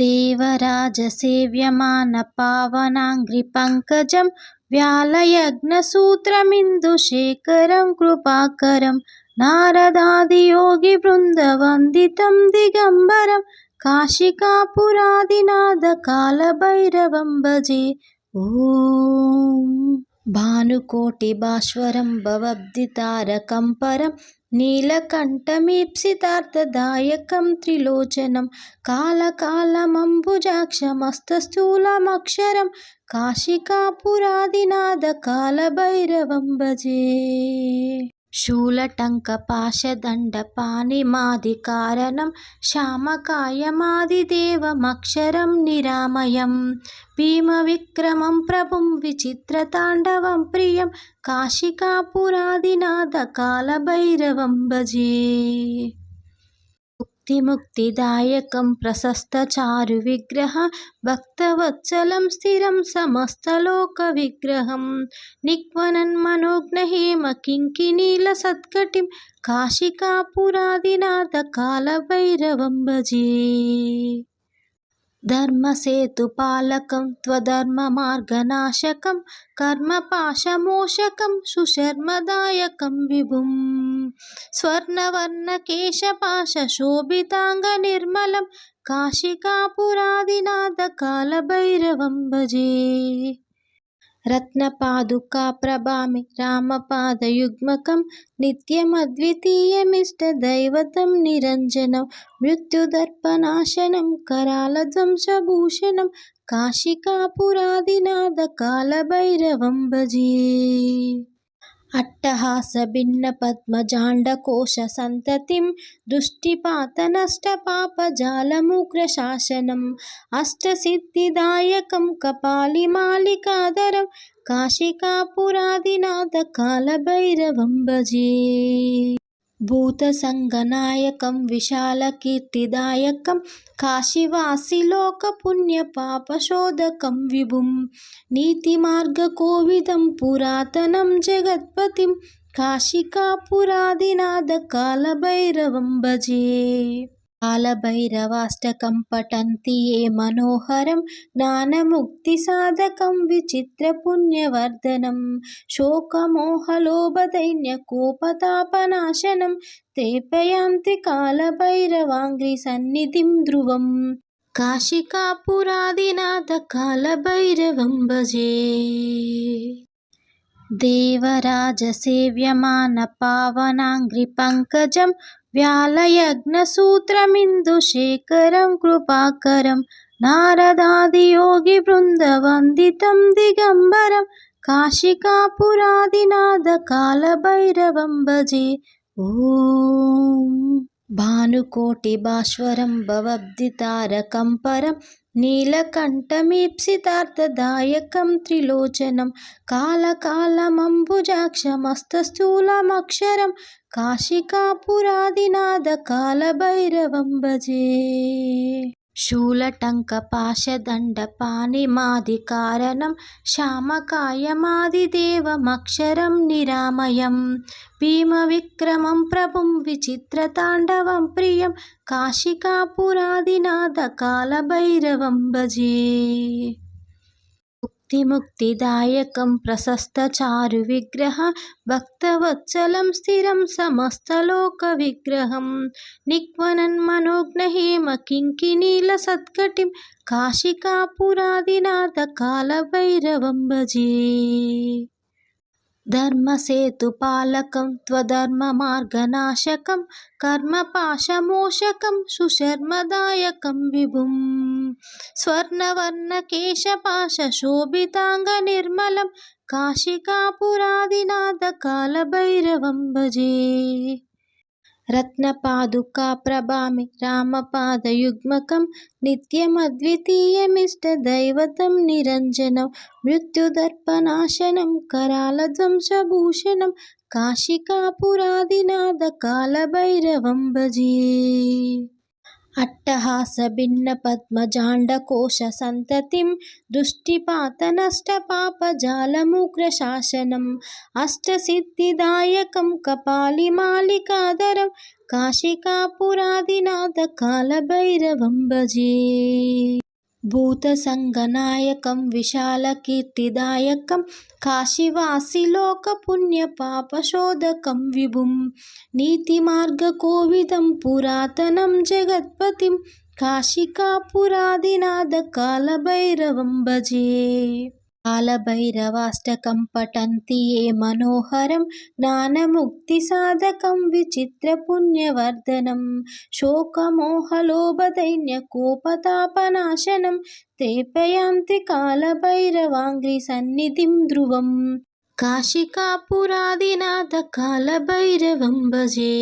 देवराजसेव्यमानपावनाङ्घ्रिपङ्कजं व्यालयज्ञसूत्रमिन्दुशेखरं कृपाकरं नारदादियोगिवृन्दवन्दितं दिगम्बरं काशिकापुरादिनाथकालभैरवं भजे ॐ भानुकोटिभास्वरं भवब्धितारकं परं నీలకంఠమీప్సితార్థదాయకం త్రిలోచనం కాలకాలమంబుజాక్షమస్తస్థూలమక్షరం కాశికాపురాదినాథ కాలభైరవం భజే. శూలటంక పాశదండ పాణిమాది కారణం శ్యామకాయమాది దేవమక్షరం నిరామయం భీమ విక్రమం ప్రభుం విచిత్ర తాండవం ప్రియం కాశికాపురాదినాథ కాలభైరవం భజే ముక్తిదాయకం ప్రశస్త చారు విగ్రహ భక్తవత్సలం స్థిరం సమస్తలోక విగ్రహం. నిక్వనన్మనోజ్ఞ హేమ కింకినీల సత్కటిం కాశికాపురాదినాథ కాలభైరవం భజే. ధర్మసేతుపాలకం త్వధర్మమార్గనాశకం కర్మపాశమోషకం సుశర్మదాయకం విభుం. స్వర్ణవర్ణకేశపాశోభితాంగనిర్మలం కాశికాపురాదినాథకాలభైరవం భజే. రత్నపాదుకాప్రభామి రామపాదయుగ్మకం నిత్యమద్వితీయమిష్టదైవతం నిరంజనం మృత్యుదర్పనాశనం అట్టహాస భిన్న పద్మజాండకోశ సంతతిం దృష్టిపాత నష్ట పాప జాలమూగ్ర శాసనం అష్టసిద్ధిదాయకం కపాలి మాలికాధరం కాశికాపురాదినాథ కాలభైరవం భజే. भूतसङ्गनायकं विशालकीर्तिदायकं काशीवासिलोकपुण्यपापशोधकं विभुं नीतिमार्गकोविदं पुरातनं जगत्पतिं काशिकापुरादिनाथकालभैरवं भजे कालभैरवाष्टकं पठन्ति ये मनोहरं ज्ञानमुक्तिसाधकं विचित्रपुण्यवर्धनं शोकमोहलोभदैन्यकोपतापनाशनं तेपयान्ति कालभैरवाङ्घ्रिसन्निधिं ध्रुवं काशिकापुरादिनाथकालभैरवं भजे देवराजसेव्यमानपावनाङ्घ्रिपङ्कजं व्यालयज्ञसूत्रमिन्दुशेखरं कृपाकरं नारदादियोगिवृन्दवन्दितं दिगम्बरं काशिकापुरादिनाथकालभैरवं भजे। ॐ భానుకోటి బాశ్వరం భవబ్ది తారకం పరం నీలకంఠమీప్సితార్థదాయకం త్రిలోచనం కాలకాలమంబుజాక్షమస్తూలమక్షరం కాశికాపురాదినాథ కాలభైరవం భజే శూలటంక పాశదండ పాణి మాది కారణం శ్యామకాయ మాది దేవమక్షరం నిరామయం భీమ విక్రమం ప్రభుం విచిత్ర తాండవం ప్రియం కాశికాపురాదినాథ కాలభైరవం భజే ముక్తిముక్తిదాయకం ప్రశస్త చారు విగ్రహ భక్తవత్సలం స్థిరం సమస్తలోక విగ్రహం నిక్వనన్ మనోజ్ఞహేమ కింకినీల సత్కటిం కాశికాపురాదినాథ కాలభైరవం భజే ధర్మసేతుపాలకం త్వధర్మమార్గనాశకం కర్మపాశమోషకం సుశర్మదాయకం విభుం స్వర్ణవర్ణకేశపాశోభితాంగనిర్మలం కాశికాపురాదినాథకాలభైరవం భజే రత్నపాదుకాప్రభామి రామపాదయుగ్మకం నిత్యమద్వితీయమిష్టదైవతం నిరంజనం మృత్యుదర్పనాశనం అట్టహాస భిన్న పద్మజాండకోశ సంతతిం దృష్టిపాత నష్ట పాపజాలముగ్ర శాసనం అష్టసిద్ధిదాయకం కపాలి మాలికాధరం కాశికాపురాదినాథ కాలభైరవం భజే भूतसङ्गनायकं विशालकीर्तिदायकं काशीवासिलोकपुण्यपापशोधकं विभुं नीतिमार्गकोविदं पुरातनं जगत्पतिं काशिकापुरादिनाथकालभैरवं भजे कालभैरवाष्टकं पठन्ति ये मनोहरं ज्ञानमुक्तिसाधकं विचित्रपुण्यवर्धनं शोकमोहलोभदैन्यकोपतापनाशनं ते कालभैरवाङ्घ्रिसन्निधिं ध्रुवं काशिकापुरादिनाथकालभैरवं भजे